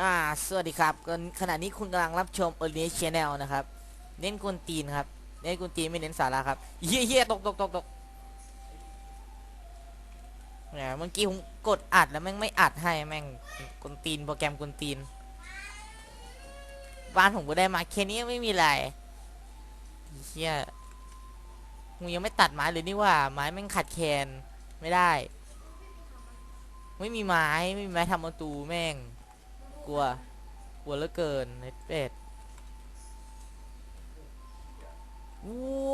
อ่า สวัสดีครับขณะนี้คุณกำลังรับชม o r i g i n Channel นะครับ เน้นกวนตีนครับ เน้นกวนตีนไม่เน้นสาระครับ เฮี้ยเฮี้ยตกตกตกตกแหมเมื่อกี้ผมกดอัดแล้วแม่งไม่อัดให้แม่งกวนตีนโปรแกรมกวนตีน บ้านผมก็ได้มาแค่นี้ไม่มีอะไรเฮี้ยมึงยังไม่ตัดไม้เลยนี่ว่า ไม้แม่งขัดแคลนไม่ได้ ไม่มีไม้ไม่มีไม้ทำประตูแม่ง กลัว กลัวเหลือเกินไอ้เป็ด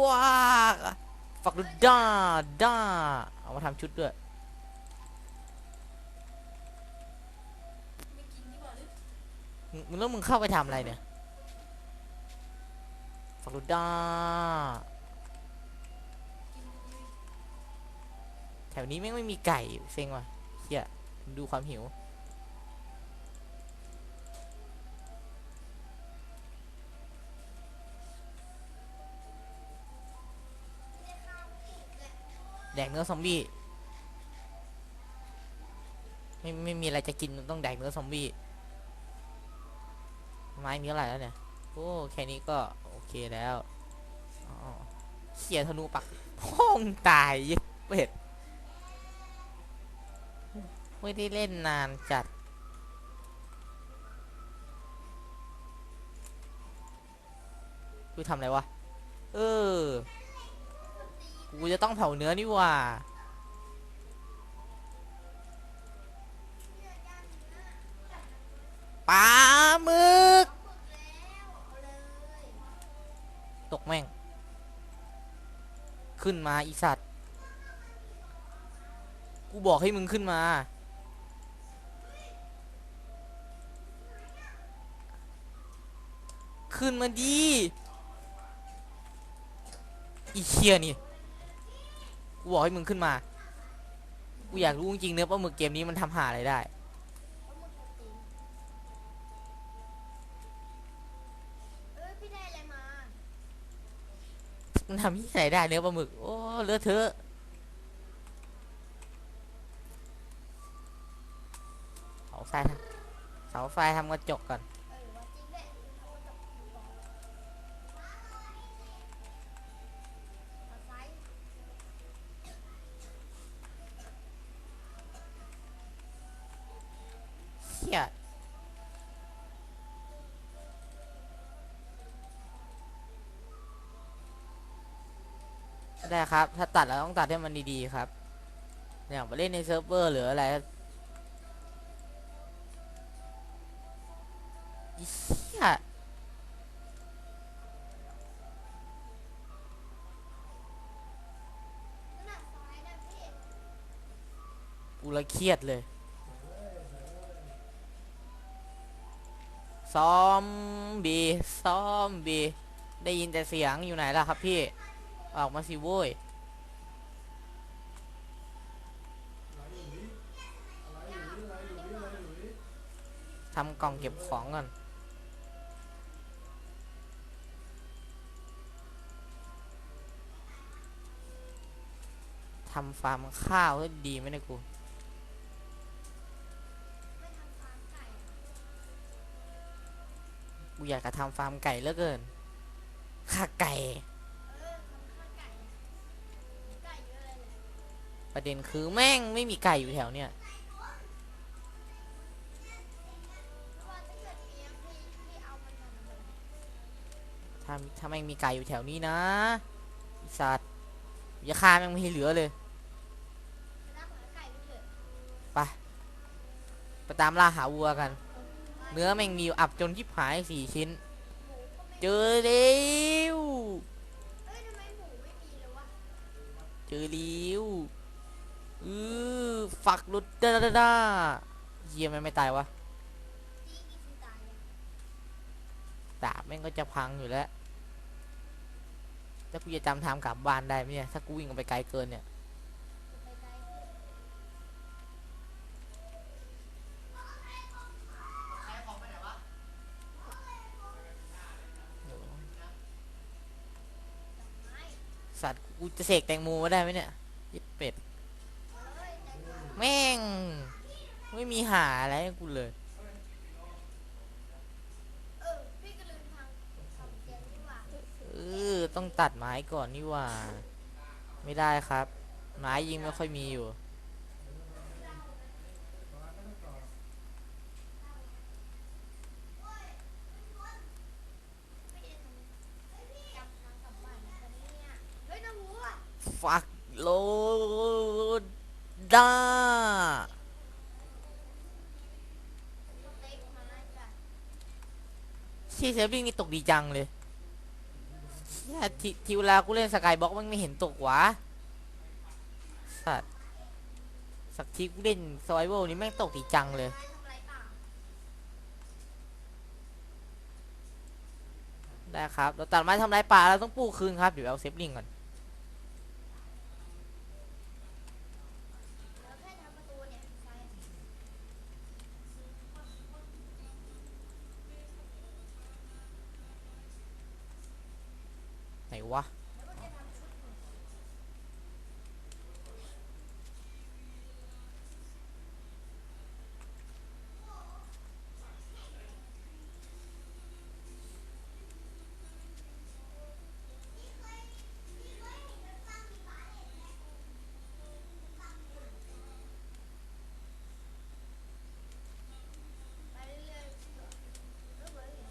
ว้าฝักดูด้าด้าเอามาทำชุดด้วยมึงแล้วมึงเข้าไปทำอะไรเนี่ยฝักดูด้าแถวนี้แม่งไม่มีไก่เซ็งว่ะเฮียดูความหิว แดกเนื้อซอมบี้ไม่ไม่มีอะไรจะกินต้องแดกเนื้อซอมบี้ไม้มีเท่าไรแล้วเนี่ยโอ้แค่นี้ก็โอเคแล้วเขี่ยธนูปักพ้องตายเย็ดเป็ดไม่ได้เล่นนานจัดกูทำอะไรวะ เออ กูจะต้องเผาเนื้อนี่ว่า ปลาหมึก ตกแม่ง ขึ้นมาอีสัตว์ กูบอกให้มึงขึ้นมา ขึ้นมาดีอีเคียนี่ กูบอกให้มึงขึ้นมา กูอยากรู้จริงๆเนื้อปลาหมึกเกมนี้มันทำหาอะไรได้ เอ้ยพี่ได้อะไรมามันทำที่ไหนได้เนื้อปลาหมึก โอ้เลอะเทอะ เสาไฟทำเสาไฟทำกระจกก่อน ครับ ถ้าตัดแล้วต้องตัดให้มันดีๆครับอย่างไปเล่นในเซิร์ฟเวอร์หรืออะไรอีเฮียนั่นน่ะไซส์นะพี่กูละเครียดเลย ซอมบีซอมบีได้ยินแต่เสียงอยู่ไหนล่ะครับพี่ ออกมาสิโว้ย ทำกล่องเก็บของก่อนทำฟาร์มข้าวให้ดีไหมเนี่ยกูไม่ทำฟาร์มไก่อะกูอยากจะทำฟาร์มไก่เหลือเกินฆ่าไก่เออทำข้าวไก่อะมีไก่เยอะเลยแหละประเด็นคือแม่งไม่มีไก่อยู่แถวเนี่ย ถ้าถ้าแม่งมีไก่อยู่แถวนี้นะสัตว์อย่าฆ่าแม่งไม่ให้เหลือเลยไปไปตามล่าหาวัวกัน เนื้อแม่งมีอับจนยิบหายสี่ชิ้น เจอเร็วเอ้ยทำไมหมูไม่มีเลยวเจอเร็วอือฝักลุดดาดาดาเฮียมไม่ตายวะตายอะดาบแม่งก็จะพังอยู่แล้ว แล้วกูจะจำทางกลับบ้านได้ไหมเนี่ย ถ้ากูวิ่งออกไปไกลเกินเนี่ยสัตว์กูจะเสกแตงโมมาได้ไหมเนี่ยยิบเป็ดแต่ก็แม่ง ไม่มีหาอะไรให้กูเลย อต้องตัดไม้ก่อนนี่ว่า ไม่ได้ครับ ไม้ยิงไม่ค่อยมีอยู่ ฟักโลด้าชีเซฟวิ่งนี่ตกดีจังเลย ททีเวลากูเล่นสกายบ็อกมันไม่เห็นตกวะสัตว์สักทีกูเล่นสไวเวลนี่แม่งตกตีจังเลยไรต่างได้ครับ เราตัดไม้ทำลายป่าเราต้องปลูกคืนครับ เดี๋ยวเอาเซฟลิงก่อน แล้วแค่ทำประตูเนี่ยใช่ ไหนวะ แล้วก็จะทำชุดหนู ไปเรื่อยๆแล้วเหมือนเห็น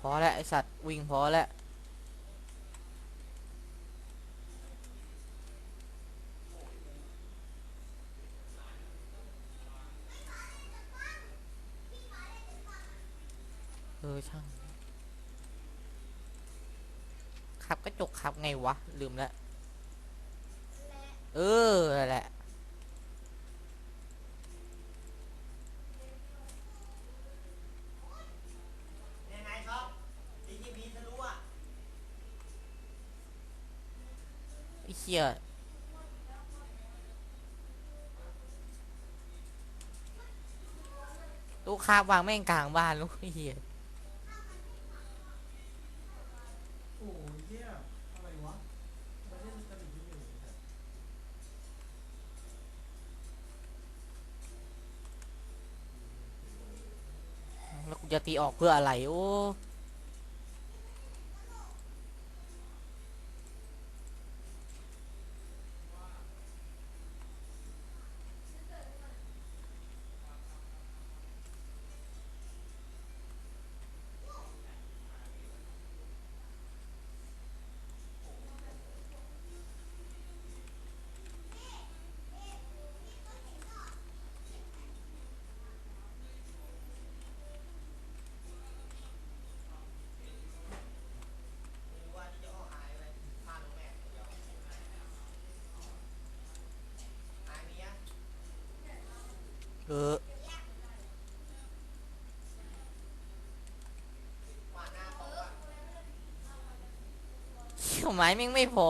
พอแล้วไอสัตว์วิ่งพอแล้ว ช่างขับกระจกขับไงวะ ลืมแล้วและเออนั่นแหละยังไงครับดีจีพีทะลุอะไอ้เหี้ยตู้คาบวางแม่งกลางบ้านลูกไอ้เหี้ย โอ้ยเหี้ยอะไรวะมาเล่นสนิทที่อยู่เนี่ย แล้วกูจะ ตีออกเพื่ออะไรโอ้ ว่าที่จะออกหายไปพลาดตรงแม่เดี๋ยวหายเมีย เออกไม้แม่งไม่พอ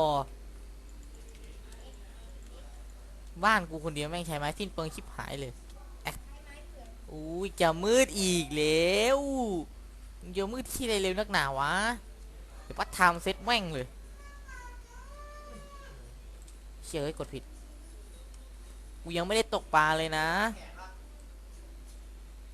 บ้านกูคนเดียวแม่งใช้ไม้สิ้นเปลืองชิบหายเลยอุ้ยจะมืดอีกแล้วมึงจะมืดที่ไรเร็วนักหนาวะ เดี๋ยวปัดไทม์เซ็ตแม่งเลยเชื่อเอ้กดผิด กูยังไม่ได้ตกปลาเลยนะ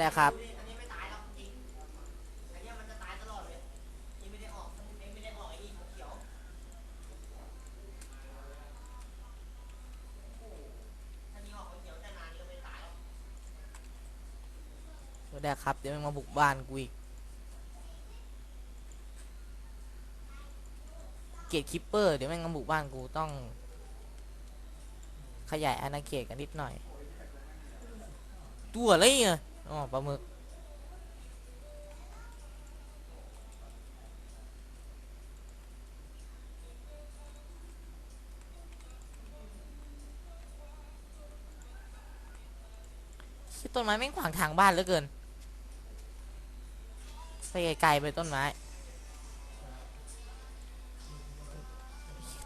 ตายหรอกไม่ได้ครับ เดี๋ยวมันมาบุกบ้านกูอีก เกตคิปเปอร์ เดี๋ยวแม่งมาบุกบ้านกูต้อง ขยายอาณาเขตกันนิดหน่อย ตัวอะไรอะ อ๋อปลาหมึกต้นไม้ไม่ขวางทางบ้านเหลือเกินไปไกลไปต้นไม้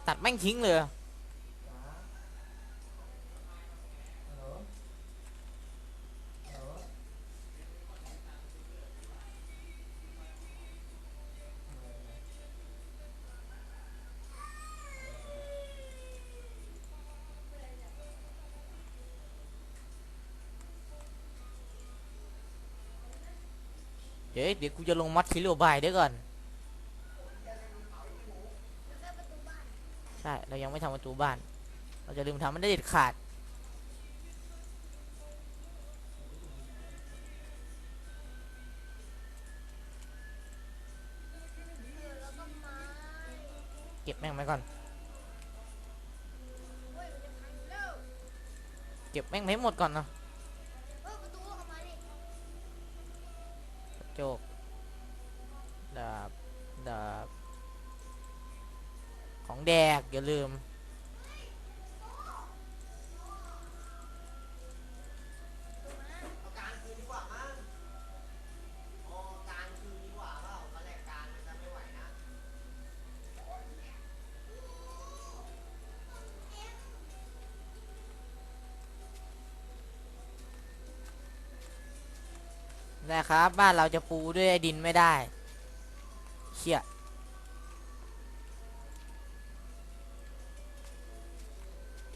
ตัดแม่งทิ้งเลย เดี๋ยวเดี๋ยวกูจะลงมัดคิโลบายเดี๋ยวก่อนแล้วก็ประตูบ้านใช่ เรายังไม่ทำประตูบ้าน เราจะลืมทำมันได้เด็ดขาด เก็บแม่งไว้ก่อนเฮ้ยมันจะพังแล้วเก็บแม่งให้หมดก่อนเนาะ ลางมันจะไม่ไหวนะนะครับ บ้านเราจะปูด้วยดินไม่ได้เชี่ย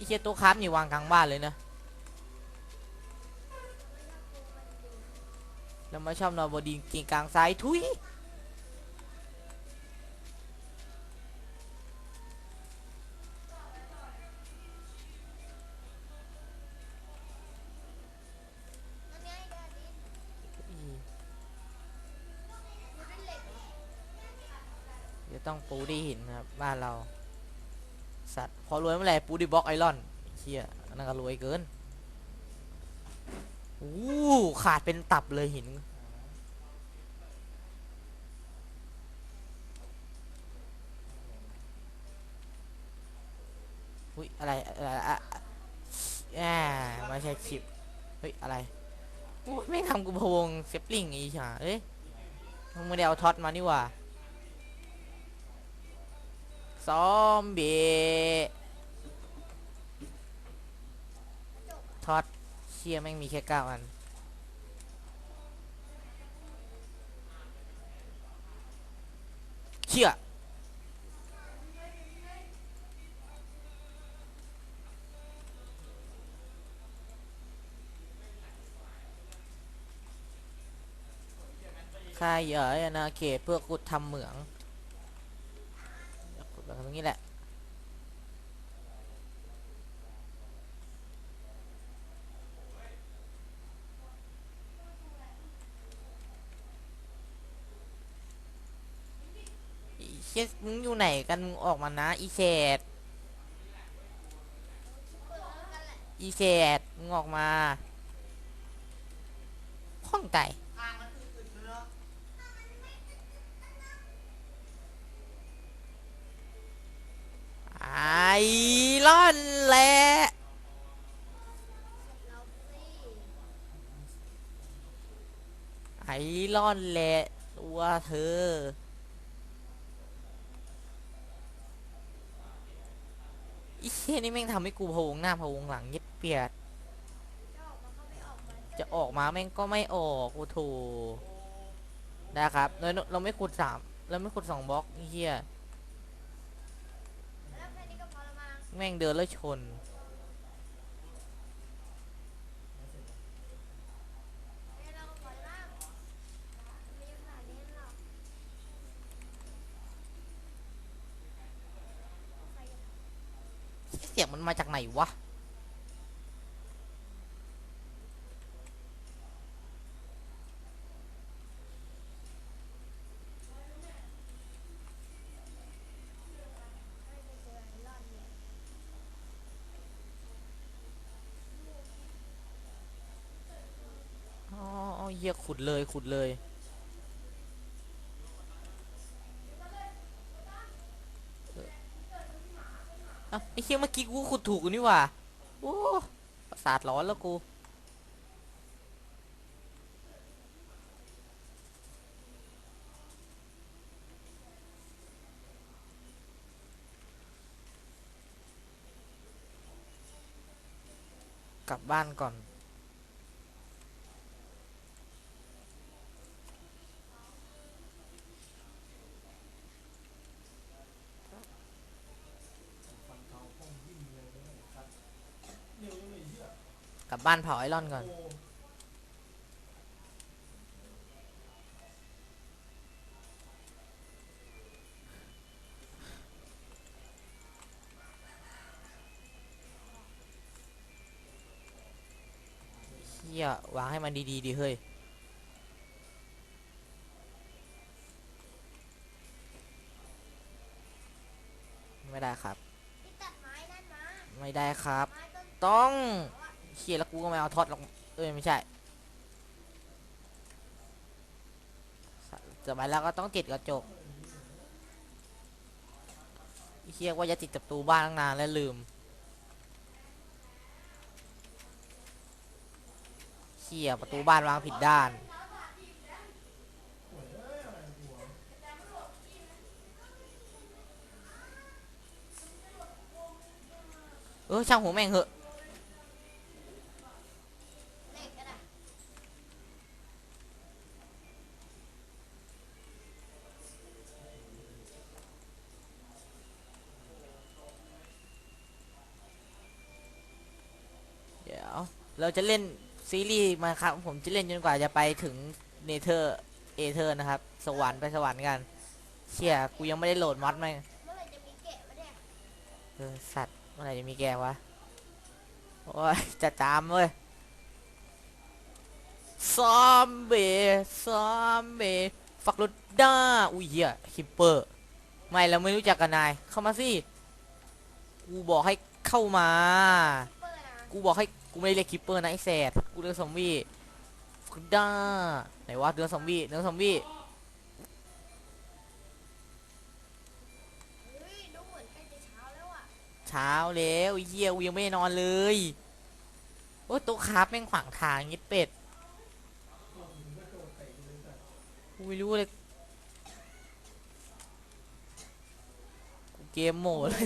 เชี่ยตัวค้ามอยู่วางกลางบ้านเลยนะแล้วมาชอบนอนบดินกิ่งกลางซ้ายทุยนั่นไงเดี๋ยวดินอีมันเป็นเหล็กเหรอเดี๋ยวต้องปูด้วยหินครับบ้านเรา สัตว์พอรวยเมื่อไหร่ปูด้วยบล็อกไอรอนเชี่ยนั่นก็รวยเกินอู้ขาดเป็นตับเลยหิน อุ้ยอะไรอะไรอะอะอ่าไม่ใช่ชิป เฮ้ย อะไรไม่ทำกูพวงเซปลิงอีช่าเอ้ยมึงไม่ได้เอาท็อตมานี่ว่า ซอมบี้ท็อตเชี่ยแม่งมีแค่เก้าอันเชี่ยขยายอาณาเขตเพื่อขุดทำเหมือง ขุดแบบตรงนี้แหละ อีเชสมึงอยู่ไหนกันมึงออกมานะ อีเชดอีเชดมึงออกมาข้องไก่ ทางมันคืออึดเนาะ ไอรอนแหละไอรอนแหละตัวเธอ อีเช่นี่แม่งทำให้กูพะวงหน้าพะวงหลังเย็ดเปียดจะออกมาก็ไม่ออกมาจะออกมาแม่งก็ไม่ออกโอ้โถได้ครับ เราเราไม่ขุดสามเราไม่ขุดสองบล็อกไอ้เฮีย แล้วแค่นี้ก็พอ แม่งเดินแล้วชน เสียงมันมาจากไหนวะ ฮียขุดเลยขุดเลยไอ้เฮียเมื่อกี้กูขุดถูกนี่ว่าโอ้ประสาทร้อนแล้วกูกลับบ้านก่อน กลับบ้านเผาไอรอนก่อน เฮียวางให้มันดีๆดีเฮ้ย ไม่ได้ครับที่ตัดไม้นั่นมาไม่ได้ครับไม้ต้นต้อง เขาอะเฮียแล้วกูก็ไม่เอาท็อตหรอกเอ้ยไม่ใช่จะไปแล้วก็ต้องติดกระจกเฮียว่าจะติดกับประตูบ้านตั้งนานแล้วลืมเฮียประตูบ้านวางผิดด้านเออช่างหัวแม่งเหอะ เหล็กก็ได้ เดี๋ยว เราจะเล่นซีรีส์มาครับ ผมจะเล่นจนกว่าจะไปถึงเนเธอร์เอเธอร์นะครับ สวรรค์ไปสวรรค์กันเชี่ยกูยังไม่ได้โหลดมอดแม่งเมื่อไหร่จะมีแกะวะเนี่ยเออสัตว์เมื่อไหร่จะมีแกวะโอ้ยจะจามเว้ยซอมเบซอมเบฟักรถด้าอุ้ยเหี้ยคิปเปอร์ไม่เราไม่รู้จักกันนายเข้ามาสิกูบอกให้เข้ามาเปิดนะ กูบอกให้กูไม่ได้เรียกคิปเปอร์นะไอ้แสดกูเรียกซอมบี้ฟักด้าไหนวะเนื้อซอมบี้เนื้อซอมบี้เฮ้ยดูเหมือนใกล้จะเช้าแล้วอะเช้าแล้วไอ้เหี้ยกูยังไม่ได้นอนเลยโอ้ยโต๊ะคราฟแม่งขวางทางยิดเป็ดกูไม่รู้เลยกูเกมโหมดเลย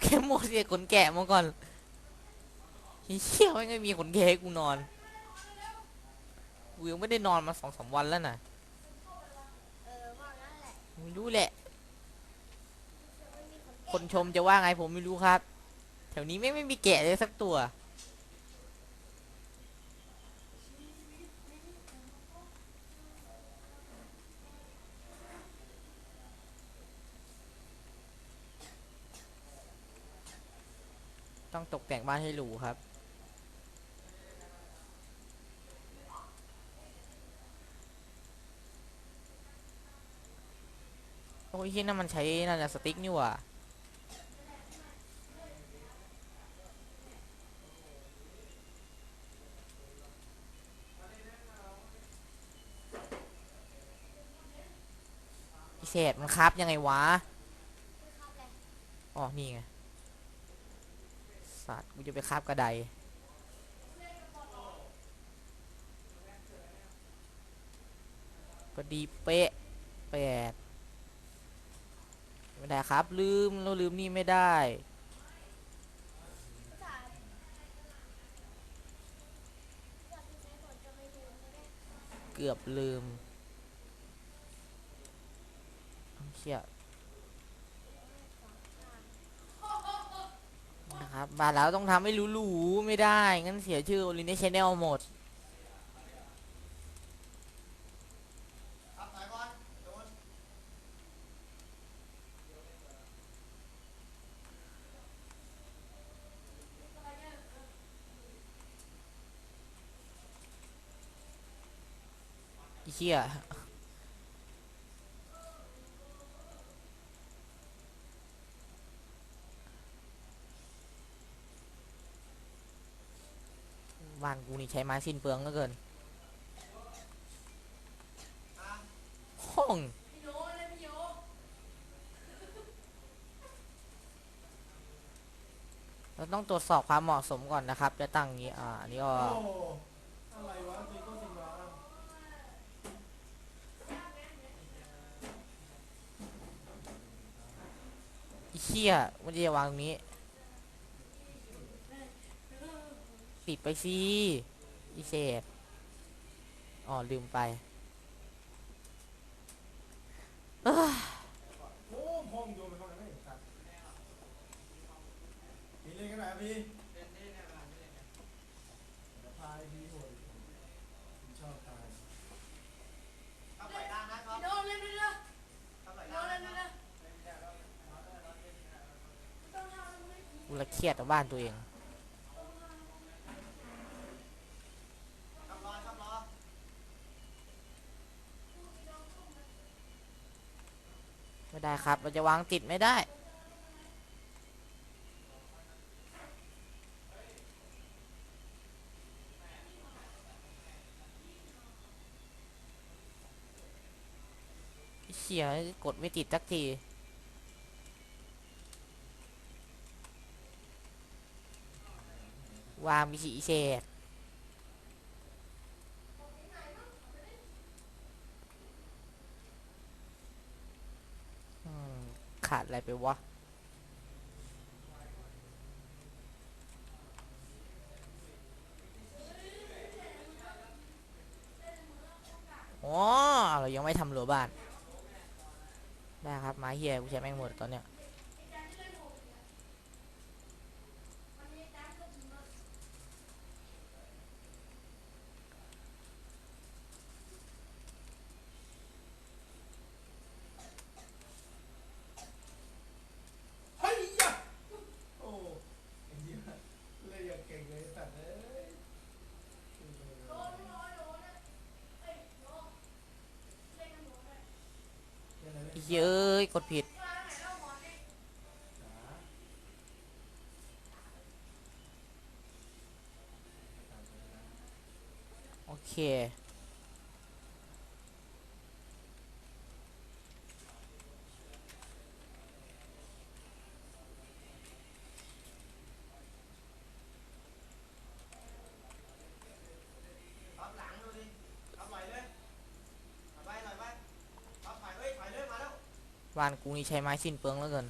เกมโหมดเสียขนแกะมาก่อนไอ้ เหี้ยไม่งไม่มีขนแกะกูนอนกูยังไม่ได้นอนมาสองสามวันแล้วน่ะเออว่างั้นแหละไม่รู้แหละ คนชมจะว่าไงผมไม่รู้ครับ แถวนี้ไม่ไม่มีแกะเลยสักตัว ต้องตกแต่งบ้านให้หรูครับ โอ้ยที่นั่นมันใช้นั่นแหละสติ๊กนี่ว่าพิเศษมันครับยังไงวะอ๋อนี่ไงสัตว์กูจะไปคาบกระไดพอดีเป๊ะแปด ไม่ได้ครับ ลืมเราลืมนี่ไม่ได้เกือบลืมเชี่ยนะครับบาทแล้วต้องทำให้หรูๆไม่ได้ งั้นเสียชื่อโอลินเนชแนลหมด ครับถอยก่อนโดน อี เชี่ยบ้านกูนี่ใช้ไม้สิ้นเปลืองเหลือเกิน ห้องเราต้องตรวจสอบความเหมาะสมก่อนนะครับ จะตั้งอย่างนี้ อ่านนี้ก็ โอ้อะไรวะซีโก้ซิงวา อี เชี่ยมันจะวางตรงนี้ ติดไปสิอีเศษอ๋อลืมไปเอ้อ โอ้พองโยนไปเข้าไหนไม่ตัดพี่เล่นกันไหนพี่เดี๋ยวพายพี่โหดผมชอบตาย ทำไหลล่างนะท็อป โดนเลยเลยเลย ทำไหล โด ล่าง นเลย นะ เลย ท็อป ต้องทำเลย กูละ เครียดกับบ้านตัวเองไม่ได้ครับ เราจะวางติดไม่ได้เชี่ยกดไม่ติดสักที วางมีสีเศษขาดอะไรไปวะอ๋อเรายังไม่ทำรั้วบ้าน ได้ครับไม้เฮียกูใช้แม่งหมดตอนเนี้ย เฮ้ยยะโอ้ไอ้เหี้ยเล่นอย่างเก่งเลยตัดเลย โดนโดนโดนเอ้ยโดนเล่นกันหมดเลย เล่นอะไรไอ้เล่นเหี้ยเอ้ยกดผิด โอเค ท็อปหลังดูดิท็อปไหลเลยถอยไปถอยไปท็อปถอยเฮ้ยถอยเลยมาแล้ว บ้านกูนี่ใช้ไม้สิ้นเปลืองแล้วเกิน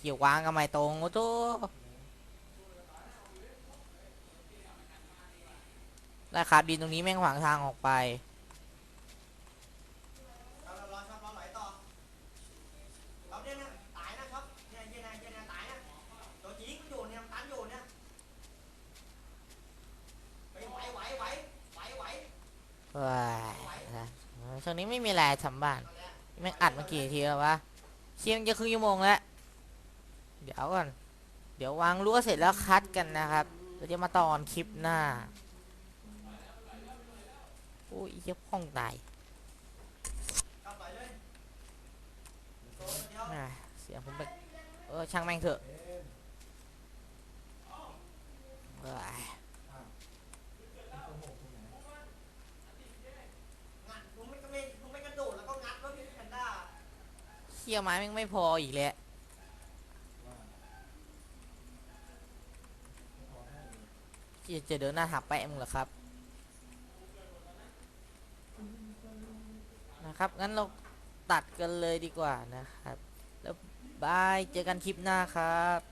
เกี่ยววางกับไม่ตรงโอ้โหได้ครับดินตรงนี้แม่งขวางทางออกไปรอท็อปรอไหลต่อท็อปเนี่ยนะตายนะท็อปเนี่ยเย็นนะเย็นนะตายนะตัวจีก็อยู่เนี่ยมันตันอยู่เนี่ยไปไหวไหวไหวไหวไหว ว้ายนะ ช่วงนี้ไม่มีอะไรทำบ้านแม่งอัดมากี่ทีแล้ววะเชี่ยมงจะครึ่งชั่วโมงแล้ว เดี๋ยวก่อน เดี๋ยววางรั้วเสร็จแล้วคัดกันนะครับเราจะมาตอนคลิปหน้า โอ้ยเหี้ยพ่องตายท็อปไหลเลยตัวเดียวอะเสียงผมไปเออช่างแม่งเถอะ เล่น เอ้ย อ้าวโกหกตรงไหน งัดมึงไม่ก็ไม่มึงไม่กระโดดแล้วก็งัดรถพี่แพนด้า เชี่ยไม้แม่งไม่พออีกแล้วว่าพอให้เลยจะเดินหน้าหักแปมึงเหรอครับ นะครับ งั้นเราตัดกันเลยดีกว่านะครับ แล้วบาย เจอกันคลิปหน้าครับ